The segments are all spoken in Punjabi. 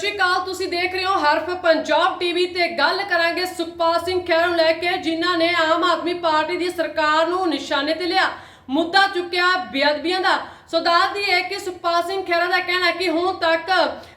ਸਤਿ ਸ਼੍ਰੀ ਅਕਾਲ, ਤੁਸੀਂ ਦੇਖ ਰਹੇ ਹੋ ਹਰਫ ਪੰਜਾਬ ਟੀਵੀ ਤੇ ਗੱਲ ਕਰਾਂਗੇ ਸੁਖਪਾਲ ਸਿੰਘ ਖਹਿਰਾ ਨੂੰ ਲੈ ਕੇ, ਜਿਨ੍ਹਾਂ ਨੇ ਆਮ ਆਦਮੀ ਪਾਰਟੀ ਦੀ ਸਰਕਾਰ ਨੂੰ ਨਿਸ਼ਾਨੇ ਤੇ ਲਿਆ, ਮੁੱਦਾ ਚੁੱਕਿਆ ਬੇਅਦਬੀਆਂ ਦਾ। ਸੋ ਦੱਸਦੀ ਹੈ ਕਿ ਸੁਖਪਾਲ ਸਿੰਘ ਖਹਿਰਾ ਦਾ ਕਹਿਣਾ ਕਿ ਹੁਣ ਤੱਕ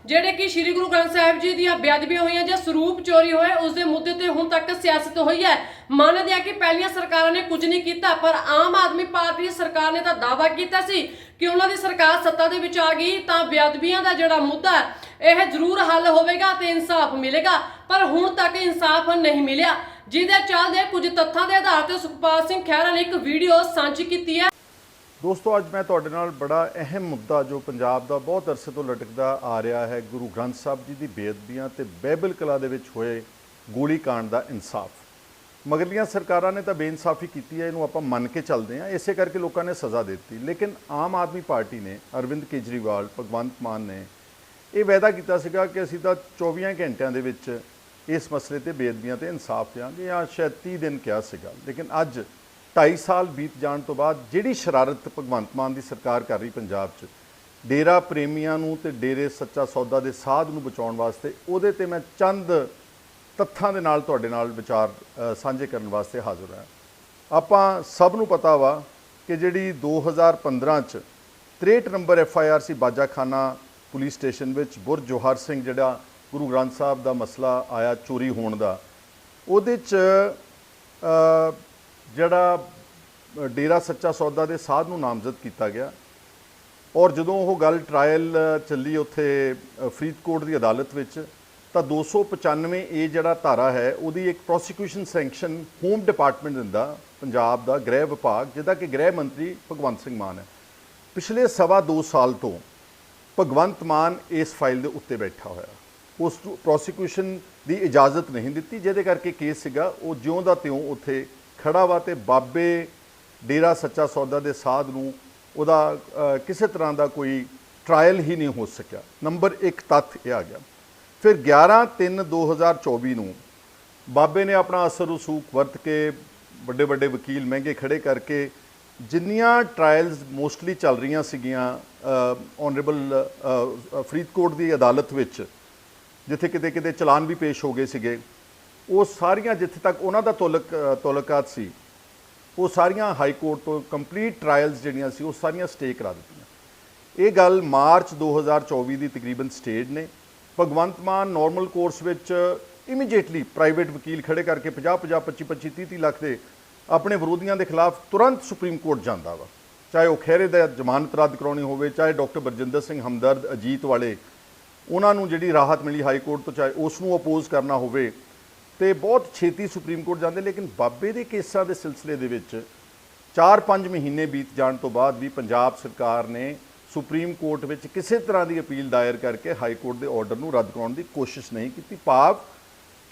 ਜਿਹੜੇ ਕਿ ਸ੍ਰੀ ਗੁਰੂ ਗ੍ਰੰਥ ਸਾਹਿਬ ਜੀ ਦੀਆਂ ਬੇਅਦਬੀਆਂ ਹੋਈਆਂ ਜਾਂ ਸਰੂਪ ਚੋਰੀ ਹੋਏ, ਉਸ ਦੇ ਮੁੱਦੇ ਤੇ ਹੁਣ ਤੱਕ ਸਿਆਸਤ ਹੋਈ ਹੈ। ਮੰਨਦੇ ਆ ਕਿ ਪਹਿਲੀਆਂ ਸਰਕਾਰਾਂ ਨੇ ਕੁਝ ਨਹੀਂ ਕੀਤਾ, ਪਰ ਆਮ ਆਦਮੀ ਪਾਰਟੀ ਸਰਕਾਰ ਨੇ ਤਾਂ ਦਾਅਵਾ ਕੀਤਾ ਸੀ ਕਿ ਉਹਨਾਂ ਦੀ ਸਰਕਾਰ ਸੱਤਾ ਦੇ ਵਿੱਚ ਆ ਗਈ, ਤਾਂ ਬੇਅਦਬੀਆਂ ਦਾ ਜਿਹੜਾ ਮੁੱਦਾ ਇਹ ਜ਼ਰੂਰ ਹੱਲ ਹੋਵੇਗਾ ਤੇ ਇਨਸਾਫ ਮਿਲੇਗਾ। ਪਰ ਹੁਣ ਤੱਕ ਇਨਸਾਫ ਨਹੀਂ ਮਿਲਿਆ। ਜਿਹਦੇ ਚੱਲਦੇ ਕੁਝ ਤੱਥਾਂ ਦੇ ਆਧਾਰ ਤੇ ਸੁਖਪਾਲ ਸਿੰਘ ਖਹਿਰਾ ਨੇ ਇੱਕ ਵੀਡੀਓ ਸਾਂਝੀ ਕੀਤੀ ਹੈ। ਦੋਸਤੋ, ਅੱਜ ਮੈਂ ਤੁਹਾਡੇ ਨਾਲ ਬੜਾ ਅਹਿਮ ਮੁੱਦਾ ਜੋ ਪੰਜਾਬ ਦਾ ਬਹੁਤ ਅਰਸੇ ਤੋਂ ਲਟਕਦਾ ਆ ਰਿਹਾ ਹੈ, ਗੁਰੂ ਗ੍ਰੰਥ ਸਾਹਿਬ ਜੀ ਦੀ ਬੇਅਦਬੀਆਂ ਤੇ ਬਾਈਬਲ ਕਲਾ ਦੇ ਵਿੱਚ ਹੋਏ ਗੋਲੀकांड ਦਾ ਇਨਸਾਫ। ਮਗਰਲੀਆਂ ਸਰਕਾਰਾਂ ਨੇ ਤਾਂ ਬੇਇਨਸਾਫੀ ਕੀਤੀ ਹੈ, ਇਹਨੂੰ ਆਪਾਂ ਮੰਨ ਕੇ ਚੱਲਦੇ ਹਾਂ। ਇਸੇ ਕਰਕੇ ਲੋਕਾਂ ਨੇ ਸਜ਼ਾ ਦਿੱਤੀ। ਲੇਕਿਨ ਆਮ ਆਦਮੀ ਪਾਰਟੀ ਨੇ, ਅਰਵਿੰਦ ਕੇਜਰੀਵਾਲ, ਭਗਵੰਤ ਮਾਨ ਨੇ, ਇਹ ਵਾਅਦਾ ਕੀਤਾ ਸੀਗਾ ਕਿ ਅਸੀਂ ਤਾਂ 24 ਘੰਟਿਆਂ ਦੇ ਵਿੱਚ ਇਸ ਮਸਲੇ ਤੇ ਬੇਅਦਬੀਆਂ ਤੇ ਇਨਸਾਫ ਦਿਆਂਗੇ ਜਾਂ ਸ਼ਾਇਦ 30 ਦਿਨ ਕਿਹਾ ਸੀਗਾ। ਲੇਕਿਨ ਅੱਜ 2.5 ਸਾਲ ਬੀਤ ਜਾਣ ਤੋਂ ਬਾਅਦ ਜਿਹੜੀ ਸ਼ਰਾਰਤ ਭਗਵੰਤ ਮਾਨ ਦੀ ਸਰਕਾਰ ਕਰ ਰਹੀ ਪੰਜਾਬ 'ਚ, ਡੇਰਾ ਪ੍ਰੇਮੀਆਂ ਨੂੰ ਤੇ ਡੇਰੇ ਸੱਚਾ ਸੌਦਾ ਦੇ ਸਾਧ ਨੂੰ ਬਚਾਉਣ ਵਾਸਤੇ, ਉਹਦੇ ਤੇ ਮੈਂ ਚੰਦ ਤੱਥਾਂ ਦੇ ਨਾਲ ਤੁਹਾਡੇ ਨਾਲ ਵਿਚਾਰ ਸਾਂਝੇ ਕਰਨ ਵਾਸਤੇ ਹਾਜ਼ਰ ਹਾਂ। ਆਪਾਂ ਸਭ ਨੂੰ ਪਤਾ ਵਾ ਕਿ ਜਿਹੜੀ 2015 ਚ 63 ਨੰਬਰ ਐਫ ਆਈ ਆਰ ਸੀ ਬਾਜਾਖਾਨਾ ਪੁਲਿਸ ਸਟੇਸ਼ਨ ਵਿੱਚ ਬੁਰ ਜੋਹਰ ਸਿੰਘ ਜਿਹੜਾ ਗੁਰੂ ਗ੍ਰੰਥ ਸਾਹਿਬ ਦਾ ਮਸਲਾ ਆਇਆ ਚੋਰੀ ਹੋਣ ਦਾ, ਉਹਦੇ ਚ ਜਿਹੜਾ ਡੇਰਾ ਸੱਚਾ ਸੌਦਾ ਦੇ ਸਾਧ ਨੂੰ ਨਾਮਜ਼ਦ ਕੀਤਾ ਗਿਆ ਔਰ ਜਦੋਂ ਉਹ ਗੱਲ ਟ੍ਰਾਇਲ ਚੱਲੀ ਉੱਥੇ ਫਰੀਦਕੋਟ ਦੀ ਅਦਾਲਤ ਵਿੱਚ, ਤਾਂ 295 ਇਹ ਜਿਹੜਾ ਧਾਰਾ ਹੈ, ਉਹਦੀ ਇੱਕ ਪ੍ਰੋਸੀਕਿਊਸ਼ਨ ਸੈਂਕਸ਼ਨ ਹੋਮ ਡਿਪਾਰਟਮੈਂਟ ਦਿੰਦਾ, ਪੰਜਾਬ ਦਾ ਗ੍ਰਹਿ ਵਿਭਾਗ, ਜਿਹਦਾ ਕਿ ਗ੍ਰਹਿ ਮੰਤਰੀ ਭਗਵੰਤ ਸਿੰਘ ਮਾਨ ਹੈ। ਪਿਛਲੇ ਸਵਾ 2 ਸਾਲ ਤੋਂ ਭਗਵੰਤ ਮਾਨ ਇਸ ਫਾਈਲ ਦੇ ਉੱਤੇ ਬੈਠਾ ਹੋਇਆ। ਉਸ ਪ੍ਰੋਸੀਕਿਊਸ਼ਨ ਦੀ ਇਜਾਜ਼ਤ ਨਹੀਂ ਦਿੱਤੀ, ਜਿਹਦੇ ਕਰਕੇ ਕੇਸ ਸੀਗਾ, ਉਹ ਜਿਉਂ ਦਾ ਤਿਉਂ ਉੱਥੇ ਖੜਾ ਵਾ ਤੇ ਬਾਬੇ ਡੇਰਾ ਸੱਚਾ ਸੌਦਾ ਦੇ ਸਾਧ ਨੂੰ ਉਹਦਾ ਕਿਸੇ ਤਰ੍ਹਾਂ ਦਾ ਕੋਈ ਟ੍ਰਾਇਲ ਹੀ ਨਹੀਂ ਹੋ ਸਕਿਆ। ਨੰਬਰ 1 ਤੱਥ ਇਹ ਆ ਗਿਆ। ਫਿਰ 11 3 2024 ਨੂੰ ਬਾਬੇ ਨੇ ਆਪਣਾ ਅਸਰ ਰਸੂਖ ਵਰਤ ਕੇ ਵੱਡੇ ਵੱਡੇ ਵਕੀਲ ਮਹਿੰਗੇ ਖੜੇ ਕਰਕੇ ਜਿੰਨੀਆਂ ਟ੍ਰਾਇਲਸ ਮੋਸਟਲੀ ਚੱਲ ਰਹੀਆਂ ਸੀਗੀਆਂ ਆਨਰੇਬਲ ਫਰੀਦਕੋਟ ਦੀ ਅਦਾਲਤ ਵਿੱਚ, ਜਿੱਥੇ ਕਿਤੇ ਕਿਤੇ ਚਲਾਨ ਵੀ ਪੇਸ਼ ਹੋ ਗਏ ਸੀਗੇ ਉਹ ਸਾਰੀਆਂ ਜਿੱਥੇ ਤੱਕ ਉਹਨਾਂ ਦਾ ਤੋਲਕ ਅ, ਸੀ ਉਹ ਸਾਰੀਆਂ ਹਾਈ ਕੋਰਟ ਤੋਂ ਕੰਪਲੀਟ ਟ੍ਰਾਇਲਸ ਜਿਹੜੀਆਂ ਸੀ ਉਹ ਸਾਰੀਆਂ ਸਟੇ ਕਰਾ ਦਿੱਤੀਆਂ। ਇਹ ਗੱਲ ਮਾਰਚ 2024 ਦੀ ਤਕਰੀਬਨ ਸਟੇਜ ਨੇ। ਭਗਵੰਤ ਮਾਨ ਨਾਰਮਲ ਕੋਰਸ ਵਿੱਚ ਇਮੀਡੀਏਟਲੀ ਪ੍ਰਾਈਵੇਟ ਵਕੀਲ ਖੜੇ ਕਰਕੇ 50 50 25 25 30 30 ਲੱਖ ਦੇ ਆਪਣੇ ਵਿਰੋਧੀਆਂ ਦੇ ਖਿਲਾਫ ਤੁਰੰਤ ਸੁਪਰੀਮ ਕੋਰਟ ਜਾਂਦਾ ਵਾ। ਚਾਹੇ ਉਹ ਖਹਿਰੇ ਦਾ ਜ਼ਮਾਨਤ ਰੱਦ ਕਰਾਉਣੀ ਹੋਵੇ ਚਾਹੇ ਡਾਕਟਰ ਬਰਜਿੰਦਰ ਸਿੰਘ ਹਮਦਰਦ ਅਜੀਤ ਵਾਲੇ ਉਹਨਾਂ ਨੂੰ ਜਿਹੜੀ ਰਾਹਤ ਮਿਲੀ ਹਾਈ ਕੋਰਟ ਤੋਂ ਚਾਹੇ ਉਸ ਨੂੰ ਅਪੋਜ਼ ਕਰਨਾ ਹੋਵੇ ਤੇ ਬਹੁਤ ਛੇਤੀ ਸੁਪਰੀਮ ਕੋਰਟ ਜਾਂਦੇ, ਲੇਕਿਨ ਬਾਬੇ ਦੇ ਕੇਸਾਂ ਦੇ ਸਿਲਸਿਲੇ ਦੇ ਵਿੱਚ 4-5 ਮਹੀਨੇ ਬੀਤ ਜਾਣ ਤੋਂ ਬਾਅਦ ਵੀ ਪੰਜਾਬ ਸਰਕਾਰ ਨੇ ਸੁਪਰੀਮ ਕੋਰਟ ਵਿੱਚ ਕਿਸੇ ਤਰ੍ਹਾਂ ਦੀ ਅਪੀਲ ਦਾਇਰ ਕਰਕੇ ਹਾਈ ਕੋਰਟ ਦੇ ਆਰਡਰ ਨੂੰ ਰੱਦ ਕਰਾਉਣ ਦੀ ਕੋਸ਼ਿਸ਼ ਨਹੀਂ ਕੀਤੀ। ਭਾਵ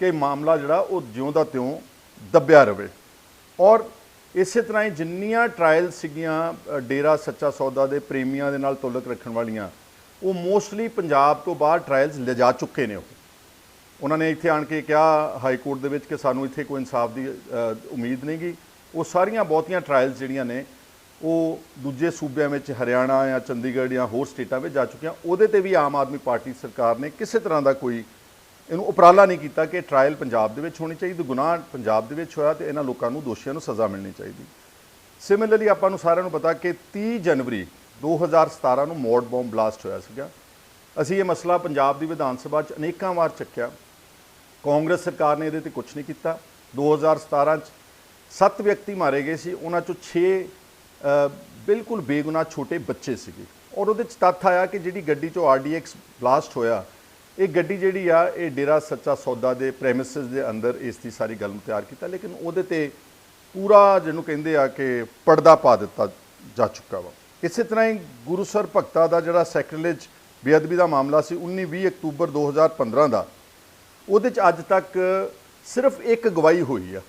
ਕਿ ਮਾਮਲਾ ਜਿਹੜਾ, ਉਹ ਜਿਉਂ ਦਾ ਤਿਉਂ ਦੱਬਿਆ ਰਵੇ। ਔਰ ਇਸੇ ਤਰ੍ਹਾਂ ਹੀ ਜਿੰਨੀਆਂ ਟ੍ਰਾਇਲ ਸੀਗੀਆਂ ਡੇਰਾ ਸੱਚਾ ਸੌਦਾ ਦੇ ਪ੍ਰੇਮੀਆਂ ਦੇ ਨਾਲ ਤੁਲਕ ਰੱਖਣ ਵਾਲੀਆਂ, ਉਹ ਮੋਸਟਲੀ ਪੰਜਾਬ ਤੋਂ ਬਾਹਰ ਟ੍ਰਾਇਲਸ ਲਿਜਾ ਚੁੱਕੇ ਨੇ ਉਹ। ਉਹਨਾਂ ਨੇ ਇੱਥੇ ਆਣ ਕੇ ਕਿਹਾ ਹਾਈ ਕੋਰਟ ਦੇ ਵਿੱਚ ਕਿ ਸਾਨੂੰ ਇੱਥੇ ਕੋਈ ਇਨਸਾਫ ਦੀ ਉਮੀਦ ਨਹੀਂ ਗੀ। ਉਹ ਸਾਰੀਆਂ ਬਹੁਤੀਆਂ ਟ੍ਰਾਇਲਸ ਜਿਹੜੀਆਂ ਨੇ, ਉਹ ਦੂਜੇ ਸੂਬਿਆਂ ਵਿੱਚ ਹਰਿਆਣਾ ਜਾਂ ਚੰਡੀਗੜ੍ਹ ਜਾਂ ਹੋਰ ਸਟੇਟਾਂ ਵਿੱਚ ਜਾ ਚੁੱਕੀਆਂ। ਉਹਦੇ ਤੇ ਵੀ ਆਮ ਆਦਮੀ ਪਾਰਟੀ ਸਰਕਾਰ ਨੇ ਕਿਸੇ ਤਰ੍ਹਾਂ ਦਾ ਕੋਈ ਇਹਨੂੰ ਉਪਰਾਲਾ ਨਹੀਂ ਕੀਤਾ ਕਿ ਟ੍ਰਾਇਲ ਪੰਜਾਬ ਦੇ ਵਿੱਚ ਹੋਣੀ ਚਾਹੀਦੀ, ਗੁਨਾਹ ਪੰਜਾਬ ਦੇ ਵਿੱਚ ਹੋਇਆ ਤੇ ਇਹਨਾਂ ਲੋਕਾਂ ਨੂੰ, ਦੋਸ਼ੀਆਂ ਨੂੰ ਸਜ਼ਾ ਮਿਲਣੀ ਚਾਹੀਦੀ। ਸਿਮਿਲਰਲੀ ਆਪਾਂ ਨੂੰ ਸਾਰਿਆਂ ਨੂੰ ਪਤਾ ਕਿ 30 ਜਨਵਰੀ 2017 ਨੂੰ ਮੋਡ ਬੰਬ ਬਲਾਸਟ ਹੋਇਆ ਸੀਗਾ। ਅਸੀਂ ਇਹ ਮਸਲਾ ਪੰਜਾਬ ਦੀ ਵਿਧਾਨ ਸਭਾ 'ਚ ਅਨੇਕਾਂ ਵਾਰ ਚੱਕਿਆ। ਕਾਂਗਰਸ ਸਰਕਾਰ ਨੇ ਇਹਦੇ ਤੇ ਕੁਝ ਨਹੀਂ ਕੀਤਾ। 2017 ਚ ਸੱਤ ਵਿਅਕਤੀ ਮਾਰੇ ਗਏ ਸੀ। ਉਹਨਾਂ ਚੋਂ 6 ਬਿਲਕੁਲ ਬੇਗੁਨਾਹ ਛੋਟੇ ਬੱਚੇ ਸੀਗੇ। ਔਰ ਉਹਦੇ ਚ ਤੱਥ ਆਇਆ ਕਿ ਜਿਹੜੀ ਗੱਡੀ ਚੋਂ ਆਰਡੀਐਕਸ ਬਲਾਸਟ ਹੋਇਆ, ਇਹ ਗੱਡੀ ਜਿਹੜੀ ਆ, ਇਹ ਡੇਰਾ ਸੱਚਾ ਸੌਦਾ ਦੇ ਪ੍ਰੈਮਿਸਿਸ ਦੇ ਅੰਦਰ ਇਸ ਦੀ ਸਾਰੀ ਗੱਲ ਨੂੰ ਤਿਆਰ ਕੀਤਾ। ਲੇਕਿਨ ਉਹਦੇ ਤੇ ਪੂਰਾ ਜਿਹਨੂੰ ਕਹਿੰਦੇ ਆ ਕਿ ਪਰਦਾ ਪਾ ਦਿੱਤਾ ਜਾ ਚੁੱਕਾ ਵਾ। ਇਸੇ ਤਰ੍ਹਾਂ ਹੀ ਗੁਰੂਸਰ ਭਗਤਾ ਦਾ ਜਿਹੜਾ ਸੈਕਰੇਲੇਜ ਬੇਅਦਬੀ ਦਾ ਮਾਮਲਾ ਸੀ 19 20 ਅਕਤੂਬਰ 2015 ਦਾ ਉਹਦੇ ਚ ਅੱਜ ਤੱਕ ਸਿਰਫ ਇੱਕ ਗਵਾਹੀ ਹੋਈ ਆ।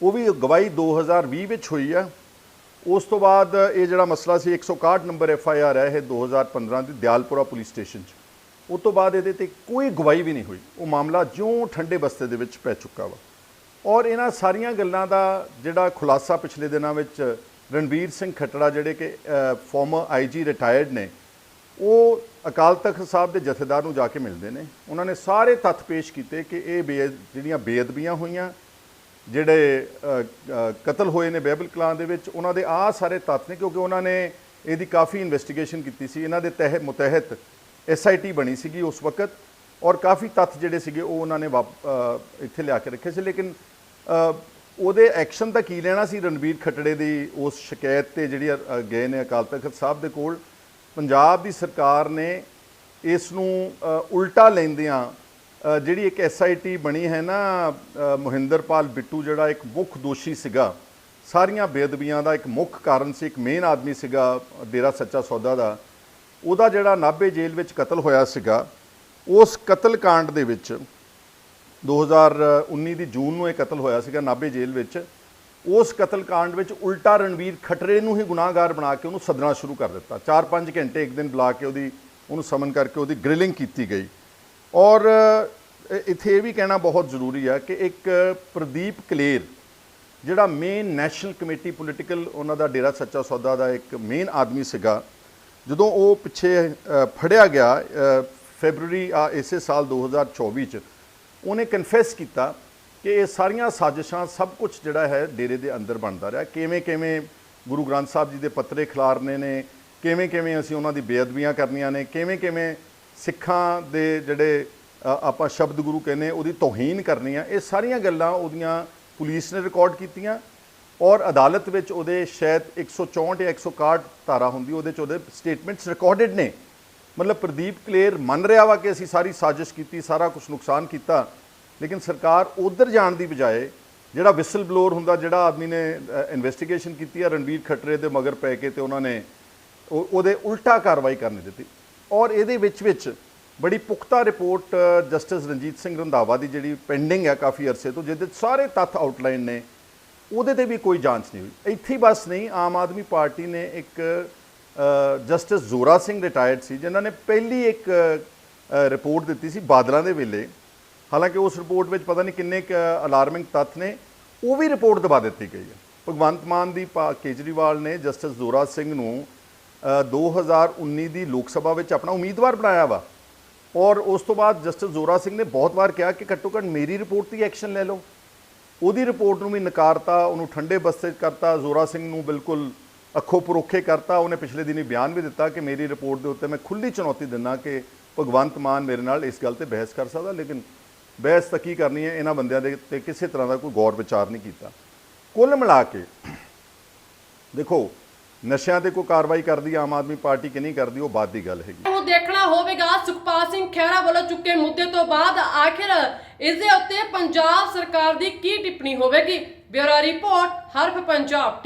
ਉਹ ਵੀ ਗਵਾਹੀ 2020 ਵਿੱਚ ਹੋਈ ਆ। ਉਸ ਤੋਂ ਬਾਅਦ ਇਹ ਜਿਹੜਾ ਮਸਲਾ ਸੀ 161 ਨੰਬਰ ਐਫ ਆਈ ਆਰ ਹੈ, ਇਹ 2015 ਦੀ ਦਿਆਲਪੁਰਾ ਪੁਲਿਸ ਸਟੇਸ਼ਨ 'ਚ। ਉਸ ਤੋਂ ਬਾਅਦ ਇਹਦੇ ਤੇ ਕੋਈ ਗਵਾਹੀ ਵੀ ਨਹੀਂ ਹੋਈ। ਉਹ ਮਾਮਲਾ ਜਿਉਂ ਠੰਡੇ ਬਸਤੇ ਦੇ ਵਿੱਚ ਪੈ ਚੁੱਕਾ ਵਾ। ਔਰ ਇਹਨਾਂ ਸਾਰੀਆਂ ਗੱਲਾਂ ਦਾ ਜਿਹੜਾ ਖੁਲਾਸਾ ਪਿਛਲੇ ਦਿਨਾਂ ਵਿੱਚ ਰਣਵੀਰ ਸਿੰਘ ਖੱਟੜਾ ਜਿਹੜੇ ਕਿ ਫਾਰਮਰ ਆਈਜੀ ਰਿਟਾਇਰਡ ਨੇ, ਉਹ ਅਕਾਲ ਤਖਤ ਸਾਹਿਬ ਦੇ ਜਥੇਦਾਰ ਨੂੰ ਜਾ ਕੇ ਮਿਲਦੇ ਨੇ। ਉਹਨਾਂ ਨੇ ਸਾਰੇ ਤੱਥ ਪੇਸ਼ ਕੀਤੇ ਕਿ ਇਹ ਬੇ ਜਿਹੜੀਆਂ ਬੇਅਦਬੀਆਂ ਹੋਈਆਂ, ਜਿਹੜੇ ਕਤਲ ਹੋਏ ਨੇ ਬਹਿਬਲ ਕਲਾਂ ਦੇ ਵਿੱਚ, ਉਹਨਾਂ ਦੇ ਆ ਸਾਰੇ ਤੱਥ ਨੇ, ਕਿਉਂਕਿ ਉਹਨਾਂ ਨੇ ਇਹਦੀ ਕਾਫੀ ਇਨਵੈਸਟੀਗੇਸ਼ਨ ਕੀਤੀ ਸੀ। ਇਹਨਾਂ ਦੇ ਤਹਿ, ਮੁਤਹਿਤ ਐਸਆਈਟੀ ਬਣੀ ਸੀਗੀ ਉਸ ਵਕਤ, ਔਰ ਕਾਫੀ ਤੱਥ ਜਿਹੜੇ ਸੀਗੇ ਉਹ ਉਹਨਾਂ ਨੇ ਵਾਪ- ਇੱਥੇ ਲਿਆ ਕੇ ਰੱਖੇ ਸੀ। ਲੇਕਿਨ ਉਹਦੇ ਐਕਸ਼ਨ ਦਾ ਕੀ ਲੈਣਾ ਸੀ? ਰਣਬੀਰ ਖੱਟੜੇ ਦੀ ਉਸ ਸ਼ਿਕਾਇਤ ਤੇ ਜਿਹੜੀ ਗਏ ਨੇ ਅਕਾਲ ਤਖਤ ਸਾਹਿਬ ਦੇ ਕੋਲ। ਪੰਜਾਬ ਦੀ ਸਰਕਾਰ ਨੇ ਇਸ ਨੂੰ ਉਲਟਾ ਲੈਂਦਿਆਂ ਜਿਹੜੀ ਇੱਕ ਐਸਆਈਟੀ ਬਣੀ ਹੈ ਨਾ ਮੋਹਿੰਦਰਪਾਲ ਬਿੱਟੂ ਜਿਹੜਾ ਇੱਕ ਮੁੱਖ ਦੋਸ਼ੀ ਸੀਗਾ, ਸਾਰੀਆਂ ਬੇਅਦਬੀਆਂ ਦਾ ਇੱਕ ਮੁੱਖ ਕਾਰਨ ਸੀ, ਇੱਕ ਮੇਨ ਆਦਮੀ ਸੀਗਾ, ਡੇਰਾ ਸੱਚਾ ਸੌਦਾ ਦਾ, ਉਹਦਾ ਜਿਹੜਾ ਨਾਭੇ ਜੇਲ੍ਹ ਵਿੱਚ ਕਤਲ ਹੋਇਆ ਸੀਗਾ, ਉਸ ਕਤਲ ਕਾਂਡ ਦੇ ਵਿੱਚ 2019 ਦੀ ਜੂਨ ਨੂੰ ਇਹ ਕਤਲ ਹੋਇਆ ਸੀਗਾ ਨਾਭੇ ਜੇਲ੍ਹ ਵਿੱਚ ਉਸ ਕਤਲ ਵਿੱਚ ਉਲਟਾ ਰਣਵੀਰ ਖੱਟਰੇ ਨੂੰ ਹੀ ਗੁਨਾਹਗਾਰ ਬਣਾ ਕੇ ਉਹਨੂੰ ਸੱਦਣਾ ਸ਼ੁਰੂ ਕਰ ਦਿੱਤਾ। 4-5 ਘੰਟੇ ਇੱਕ ਦਿਨ ਬੁਲਾ ਕੇ ਉਹਦੀ ਉਹਨੂੰ ਸਮਨ ਕਰਕੇ ਉਹਦੀ ਗ੍ਰਿਲਿੰਗ ਕੀਤੀ ਗਈ। ਔਰ ਇੱਥੇ ਇਹ ਵੀ ਕਹਿਣਾ ਬਹੁਤ ਜ਼ਰੂਰੀ ਆ ਕਿ ਇੱਕ ਪ੍ਰਦੀਪ ਕਲੇਰ ਜਿਹੜਾ ਮੇਨ ਨੈਸ਼ਨਲ ਕਮੇਟੀ ਪੋਲੀਟੀਕਲ ਉਹਨਾਂ ਦਾ ਡੇਰਾ ਸੱਚਾ ਸੌਦਾ ਦਾ ਇੱਕ ਮੇਨ ਆਦਮੀ ਸੀਗਾ ਜਦੋਂ ਉਹ ਪਿੱਛੇ ਫੜਿਆ ਗਿਆ ਅ, ਫੈਬਰੂਰੀ ਆ ਇਸੇ ਸਾਲ 2024 ਚ ਉਹਨੇ ਕਨਫੈਸ ਕੀਤਾ ਕਿ ਇਹ ਸਾਰੀਆਂ ਸਾਜ਼ਿਸ਼ਾਂ ਸਭ ਕੁਝ ਜਿਹੜਾ ਹੈ ਡੇਰੇ ਦੇ ਅੰਦਰ ਬਣਦਾ ਰਿਹਾ। ਕਿਵੇਂ ਕਿਵੇਂ ਗੁਰੂ ਗ੍ਰੰਥ ਸਾਹਿਬ ਜੀ ਦੇ ਪੱਤਰੇ ਖਿਲਾਰਨੇ ਨੇ, ਕਿਵੇਂ ਕਿਵੇਂ ਅਸੀਂ ਉਹਨਾਂ ਦੀ ਬੇਅਦਬੀਆਂ ਕਰਨੀਆਂ ਨੇ, ਕਿਵੇਂ ਕਿਵੇਂ ਸਿੱਖਾਂ ਦੇ ਜਿਹੜੇ ਆਪਾਂ ਸ਼ਬਦ ਗੁਰੂ ਕਹਿੰਦੇ ਉਹਦੀ ਤੋਹੀਨ ਕਰਨੀ ਆ। ਇਹ ਸਾਰੀਆਂ ਗੱਲਾਂ ਉਹਦੀਆਂ ਪੁਲਿਸ ਨੇ ਰਿਕਾਰਡ ਕੀਤੀਆਂ ਔਰ ਅਦਾਲਤ ਵਿੱਚ ਉਹਦੇ ਸ਼ਾਇਦ 164 ਜਾਂ 161 ਧਾਰਾ ਹੁੰਦੀ, ਉਹਦੇ ਚ ਉਹਦੇ ਸਟੇਟਮੈਂਟਸ ਰਿਕਾਰਡਡ ਨੇ। ਮਤਲਬ ਪ੍ਰਦੀਪ ਕਲੇਰ ਮੰਨ ਰਿਹਾ ਵਾ ਕਿ ਅਸੀਂ ਸਾਰੀ ਸਾਜ਼ਿਸ਼ ਕੀਤੀ, ਸਾਰਾ ਕੁਝ ਨੁਕਸਾਨ ਕੀਤਾ। ਲੇਕਿਨ ਸਰਕਾਰ ਉਧਰ ਜਾਣ ਦੀ ਬਜਾਏ ਜਿਹੜਾ ਵਿਸਲ ਬਲੋਰ ਹੁੰਦਾ, ਜਿਹੜਾ ਆਦਮੀ ਨੇ ਇਨਵੈਸਟੀਗੇਸ਼ਨ ਕੀਤੀ ਹੈ ਰਣਵੀਰ ਖੱਟਰੇ ਦੇ ਮਗਰ ਪੈ ਕੇ ਤੇ ਉਹਨਾਂ ਨੇ ਉਹ- ਉਹਦੇ ਉਲਟਾ ਕਾਰਵਾਈ ਕਰਨ ਦਿੱਤੀ। ਔਰ ਇਹਦੇ ਵਿੱਚ ਵਿੱਚ ਬੜੀ ਪੁਖਤਾ ਰਿਪੋਰਟ ਜਸਟਿਸ ਰਣਜੀਤ ਸਿੰਘ ਰੰਧਾਵਾ ਦੀ ਜਿਹੜੀ ਪੈਂਡਿੰਗ ਹੈ ਕਾਫੀ ਅਰਸੇ ਤੋਂ, ਜਿਹਦੇ 'ਚ ਸਾਰੇ ਤੱਥ ਆਊਟਲਾਈਨ ਨੇ, ਉਹਦੇ ਤੇ ਵੀ ਕੋਈ ਜਾਂਚ ਨਹੀਂ ਹੋਈ। ਇੱਥੇ ਬਸ ਨਹੀਂ, ਆਮ ਆਦਮੀ ਪਾਰਟੀ ਨੇ ਇੱਕ ਜਸਟਿਸ ਜ਼ੋਰਾ ਸਿੰਘ ਰਿਟਾਇਰਡ ਸੀ, ਜਿਨ੍ਹਾਂ ਨੇ ਪਹਿਲੀ ਇੱਕ ਰਿਪੋਰਟ ਦਿੱਤੀ ਸੀ ਬਾਦਲਾਂ ਦੇ ਵੇਲੇ। ਹਾਲਾਂਕਿ ਉਸ ਰਿਪੋਰਟ ਵਿੱਚ ਪਤਾ ਨਹੀਂ ਕਿੰਨੇ ਅਲਾਰਮਿੰਗ ਤੱਥ ਨੇ ਉਹ ਵੀ ਰਿਪੋਰਟ ਦਬਾ ਦਿੱਤੀ ਗਈ ਹੈ। ਭਗਵੰਤ ਮਾਨ ਦੀ ਪਾ- ਕੇਜਰੀਵਾਲ ਨੇ ਜਸਟਿਸ ਜ਼ੋਰਾ ਸਿੰਘ ਨੂੰ ਅ, 2019 ਦੀ ਲੋਕ ਸਭਾ ਵਿੱਚ ਆਪਣਾ ਉਮੀਦਵਾਰ ਬਣਾਇਆ ਵਾ। ਔਰ ਉਸ ਤੋਂ ਬਾਅਦ ਜਸਟਿਸ ਜ਼ੋਰਾ ਸਿੰਘ ਨੇ ਬਹੁਤ ਵਾਰ ਕਿਹਾ ਕਿ ਘੱਟੋ ਘੱਟ ਮੇਰੀ ਰਿਪੋਰਟ ਤੇ ਐਕਸ਼ਨ ਲੈ ਲਓ। ਉਹਦੀ ਰਿਪੋਰਟ ਨੂੰ ਵੀ ਨਕਾਰਤਾ ਉਹਨੂੰ ਠੰਡੇ ਬਸਤੇ ਕਰਤਾ ਜ਼ੋਰਾ ਸਿੰਘ ਨੂੰ ਬਿਲਕੁਲ ਅੱਖੋਂ ਪਰੋਖੇ ਕਰਤਾ। ਉਹਨੇ ਪਿਛਲੇ ਦਿਨੀ ਬਿਆਨ ਵੀ ਦਿੱਤਾ ਕਿ ਮੇਰੀ ਰਿਪੋਰਟ ਦੇ ਉੱਤੇ ਮੈਂ ਖੁੱਲੀ ਚੁਣੌਤੀ ਦਿੰਦਾ ਕਿ ਭਗਵੰਤ ਮਾਨ ਮੇਰੇ ਨਾਲ ਇਸ ਗੱਲ ਤੇ ਬਹਿਸ ਕਰ ਸਕਦਾ ਲੇਕਿਨ ਬਹਿਸ ਤਾਂ ਕੀ ਕਰਨੀ ਹੈ? ਇਹਨਾਂ ਬੰਦਿਆਂ ਦੇ ਤੇ ਕਿਸੇ ਤਰ੍ਹਾਂ ਦਾ ਕੋਈ ਗੌਰ ਵਿਚਾਰ ਨਹੀਂ ਕੀਤਾ। ਕੁੱਲ ਮਿਲਾ ਕੇ ਦੇਖੋ, ਨਸ਼ਿਆਂ ਤੇ ਕੋਈ ਕਾਰਵਾਈ ਕਰਦੀ ਆਮ ਆਦਮੀ ਪਾਰਟੀ ਕਿ ਨਹੀਂ ਕਰਦੀ, ਉਹ ਬਾਅਦ ਦੀ ਗੱਲ ਹੈਗੀ। ਉਹ ਦੇਖਣਾ ਹੋਵੇਗਾ, ਸੁਖਪਾਲ ਸਿੰਘ ਖਹਿਰਾ ਵੱਲੋਂ ਚੁੱਕੇ ਮੁੱਦੇ ਤੋਂ ਬਾਅਦ ਆਖਿਰ ਇਸ ਦੇ ਉੱਤੇ ਪੰਜਾਬ ਸਰਕਾਰ ਦੀ ਕੀ ਟਿੱਪਣੀ ਹੋਵੇਗੀ? ਬਿਊਰੋ ਰਿਪੋਰਟ, ਹਰਫ ਪੰਜਾਬ